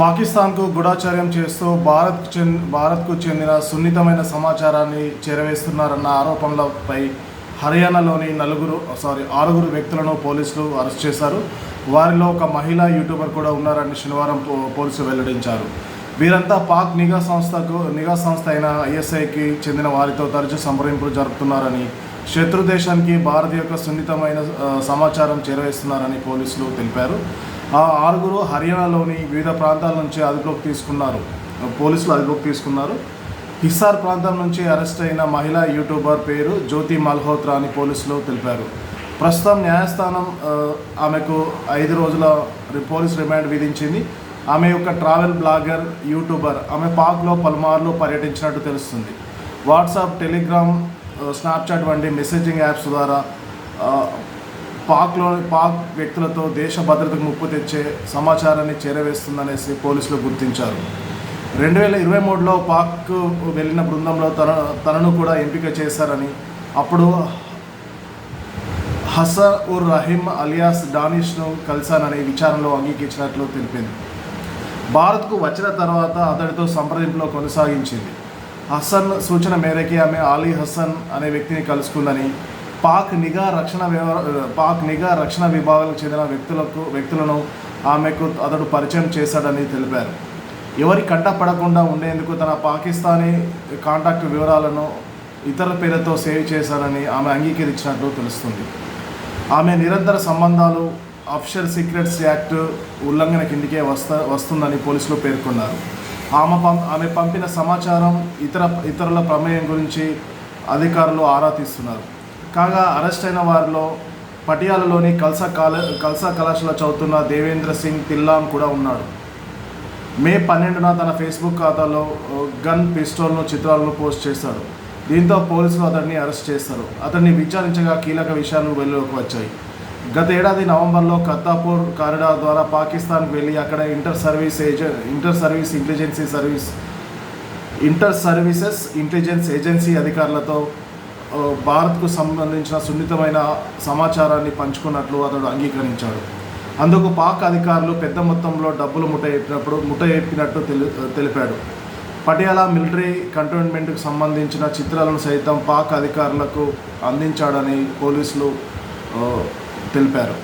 పాకిస్తాన్కు గూఢాచార్యం చేస్తూ భారత్ చెంది భారత్కు చెందిన సున్నితమైన సమాచారాన్ని చేరవేస్తున్నారన్న ఆరోపణలపై హర్యానాలోని నలుగురు సారీ ఆరుగురు వ్యక్తులను పోలీసులు అరెస్ట్ చేశారు. వారిలో ఒక మహిళా యూట్యూబర్ కూడా ఉన్నారని శనివారం పో- పోలీసులు వెల్లడించారు. వీరంతా పాక్ నిఘా సంస్థకు నిఘా సంస్థ అయిన ఐఎస్ఐకి చెందిన వారితో తరచూ సంప్రదింపులు జరుపుతున్నారని శత్రు దేశానికి భారత్ యొక్క సున్నితమైన సమాచారం చేరవేస్తున్నారని పోలీసులు తెలిపారు. ఆ ఆరుగురు హర్యానాలోని వివిధ ప్రాంతాల నుంచి అదుపులోకి తీసుకున్నారు. పోలీసులు అదుపులోకి తీసుకున్నారు. హిస్సార్ ప్రాంతం నుంచి అరెస్ట్ అయిన మహిళా యూట్యూబర్ పేరు జ్యోతి మల్హోత్రా అని పోలీసులు తెలిపారు. ప్రస్తుతం న్యాయస్థానం ఆమెకు ఐదు రోజుల పోలీస్ రిమాండ్ విధించింది. ఆమె యొక్క ట్రావెల్ బ్లాగర్ యూట్యూబర్ ఆమె పాక్లో పలుమార్లు పర్యటించినట్టు తెలుస్తుంది. వాట్సాప్ టెలిగ్రామ్ స్నాప్చాట్ వంటి మెసేజింగ్ యాప్స్ ద్వారా పాక్లో పాక్ వ్యక్తులతో దేశ భద్రతకు ముప్పు తెచ్చే సమాచారాన్ని చేరవేస్తుందనేసి పోలీసులు గుర్తించారు. రెండు వేల ఇరవై మూడులో పాక్ వెళ్ళిన బృందంలో తన తనను కూడా ఎంపిక చేశారని అప్పుడు హసన్ ఉర్ రహీమ్ అలియాస్ డానిష్ను కలిశానని విచారణలో అంగీకరించినట్లు తెలిపింది. భారత్కు వచ్చిన తర్వాత అతడితో సంప్రదింపులో కొనసాగించింది. హసన్ సూచన మేరకి ఆమె ఆలీ హసన్ అనే వ్యక్తిని కలుసుకుందని పాక్ నిఘా రక్షణ వ్యవహార పాక్ నిఘా రక్షణ విభాగాలకు చెందిన వ్యక్తులకు వ్యక్తులను ఆమెకు అతడు పరిచయం చేశాడని తెలిపారు. ఎవరి కంట పడకుండా ఉండేందుకు తన పాకిస్తానీ కాంటాక్ట్ వివరాలను ఇతర పేరుతో సేవ్ చేశారని ఆమె అంగీకరించినట్లు తెలుస్తుంది. ఆమె నిరంతర సంబంధాలు అఫ్షర్ సీక్రెట్స్ యాక్ట్ ఉల్లంఘన కిందికే వస్త వస్తుందని పోలీసులు పేర్కొన్నారు. ఆమె పం ఆమె పంపిన సమాచారం ఇతర ఇతరుల ప్రమేయం గురించి అధికారులు ఆరా తీస్తున్నారు. కాగా అరెస్ట్ అయిన వారిలో పటియాలలోని కల్సా కాల కల్సా కళాశాల చదువుతున్న దేవేంద్ర సింగ్ తిల్లాం కూడా ఉన్నాడు. మే పన్నెండున తన ఫేస్బుక్ ఖాతాలో గన్ పిస్టోల్ను చిత్రాలను పోస్ట్ చేశాడు. దీంతో పోలీసులు అతన్ని అరెస్ట్ చేస్తారు అతన్ని విచారించగా కీలక విషయాలు వెలుగులోకి వచ్చాయి. గత ఏడాది నవంబర్లో కత్తాపూర్ కారిడార్ ద్వారా పాకిస్తాన్కి వెళ్ళి అక్కడ inter service agent inter service intelligence service inter services intelligence agency అధికారులతో భారత్కు సంబంధించిన సున్నితమైన సమాచారాన్ని పంచుకున్నట్లు అతడు అంగీకరించాడు. అందుకు పాక్ అధికారులు పెద్ద మొత్తంలో డబ్బులు ముట్ట చెప్పినప్పుడు తెలి తెలిపాడు. పటియాలా మిలిటరీ కంటోన్మెంట్కు సంబంధించిన చిత్రాలను సైతం పాక్ అధికారులకు అందించాడని పోలీసులు తెలిపారు.